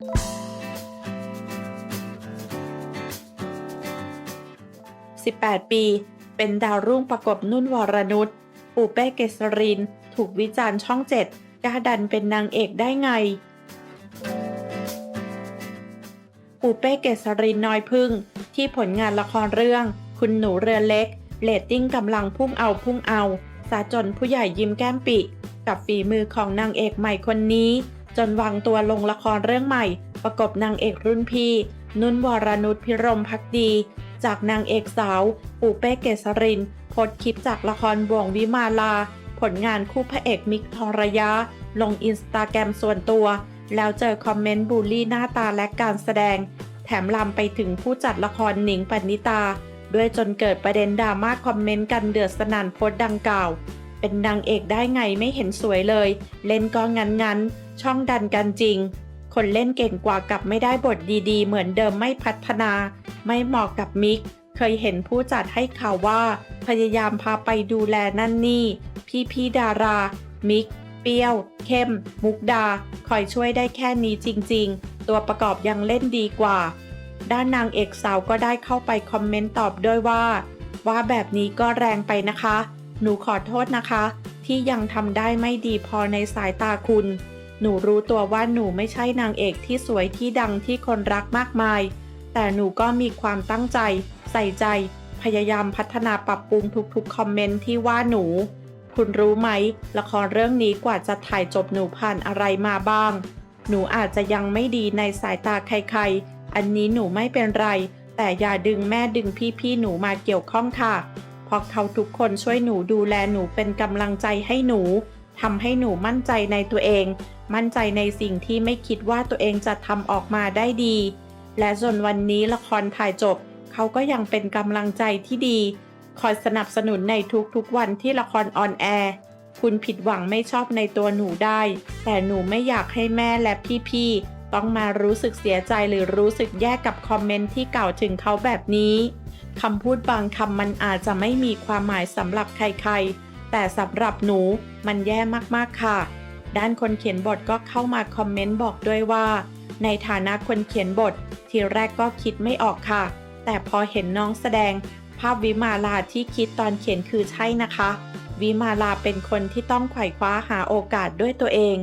18 ปี เป็นดาวรุ่งประกบนุ่นวรนุชปูเป้เกษริน ถูกวิจารณ์ช่องเจ็ดกล้าดันเป็นนางเอกได้ไง ปูเป้เกษรินน้อยพึ่ง ที่ผลงานละครเรื่อง คุณหนูเรือเล็กเรตติ้งกำลังพุ่งเอาพุ่งเอา สาจนผู้ใหญ่ยิ้มแก้มปิ กับฝีมือของนางเอกใหม่คนนี้ จนวางตัวลงละครเรื่องใหม่ ประกบนางเอกรุ่นพี่ นุ่นวรนุชพิรมพักดี จากนางเอกสาว ปูเป้เกษรินโพสคลิปจากละครบ่วงวิมาลา ผลงานคู่พระเอกมิกทองระยะ ลงอินสตาแกรมส่วนตัว แล้วเจอคอมเมนต์บูลลี่หน้าตาและการแสดง แถมลามไปถึงผู้จัดละครหนิงปณิตา ด้วยจนเกิดประเด็นดราม่าคอมเมนต์กันเดือดสนั่นโพสดังกล่าว เป็นนางเอกได้ไงไม่เห็นสวยเลย เล่นก็งันงันๆช่องดันกันจริง คนเล่นเก่งกว่ากับไม่ได้บทดีๆ เหมือนเดิมไม่พัฒนา ไม่เหมาะกับมิก เคยเห็นผู้จัดให้ข่าวว่า พยายามพาไปดูแลนั่นนี่ พี่พี่ดารา มิก เปี้ยว เข้ม มุกดา คอยช่วยได้แค่นี้จริง ๆ ตัวประกอบยังเล่นดีกว่า ด้านนางเอกสาวก็ได้เข้าไปคอมเมนต์ตอบด้วยว่า ว่าแบบนี้ก็แรงไปนะคะ หนูขอโทษนะคะ ที่ยังทำได้ไม่ดีพอในสายตาคุณ หนูรู้ตัวว่าหนูไม่ใช่นางเอกที่สวยที่ดังที่คนรักมากมาย แต่หนูก็มีความตั้งใจ ใส่ใจ พยายามพัฒนาปรับปรุงทุกๆ คอมเมนต์ที่ว่าหนู คุณรู้ไหม ละครเรื่องนี้กว่าจะถ่ายจบหนูผ่านอะไรมาบ้าง หนูอาจจะยังไม่ดีในสายตาใครๆ อันนี้หนูไม่เป็นไร แต่อย่าดึงแม่ดึงพี่ๆหนูมาเกี่ยวข้องค่ะ เพราะเขาทุกคนช่วยหนูดูแลหนูเป็นกำลังใจให้หนูทำให้หนูมั่นใจในตัวเอง มั่นใจในสิ่งที่ไม่คิดว่าตัวเองจะทำออกมาได้ดี และจนวันนี้ละครถ่ายจบ เขาก็ยังเป็นกำลังใจที่ดี คอยสนับสนุนในทุกๆวันที่ละครออนแอร์คุณผิดหวังไม่ชอบในตัวหนูได้ แต่หนูไม่อยากให้แม่และพี่ๆ ต้องมารู้สึกเสียใจหรือรู้สึกแย่กับคอมเมนต์ที่กล่าวถึงเขาแบบนี้ คำพูดบางคำมันอาจจะไม่มีความหมายสำหรับใครๆ แต่สำหรับหนูมันแย่มากๆค่ะ ด้านคนเขียนบทก็เข้ามาคอมเมนต์บอกด้วยว่า ในฐานะคนเขียนบท ทีแรกก็คิดไม่ออกค่ะ แต่พอเห็นน้องแสดง ภาพวิมาลาที่คิดตอนเขียนคือใช่นะคะ วิมาลาเป็นคนที่ต้องไขว่คว้าหาโอกาสด้วยตัวเอง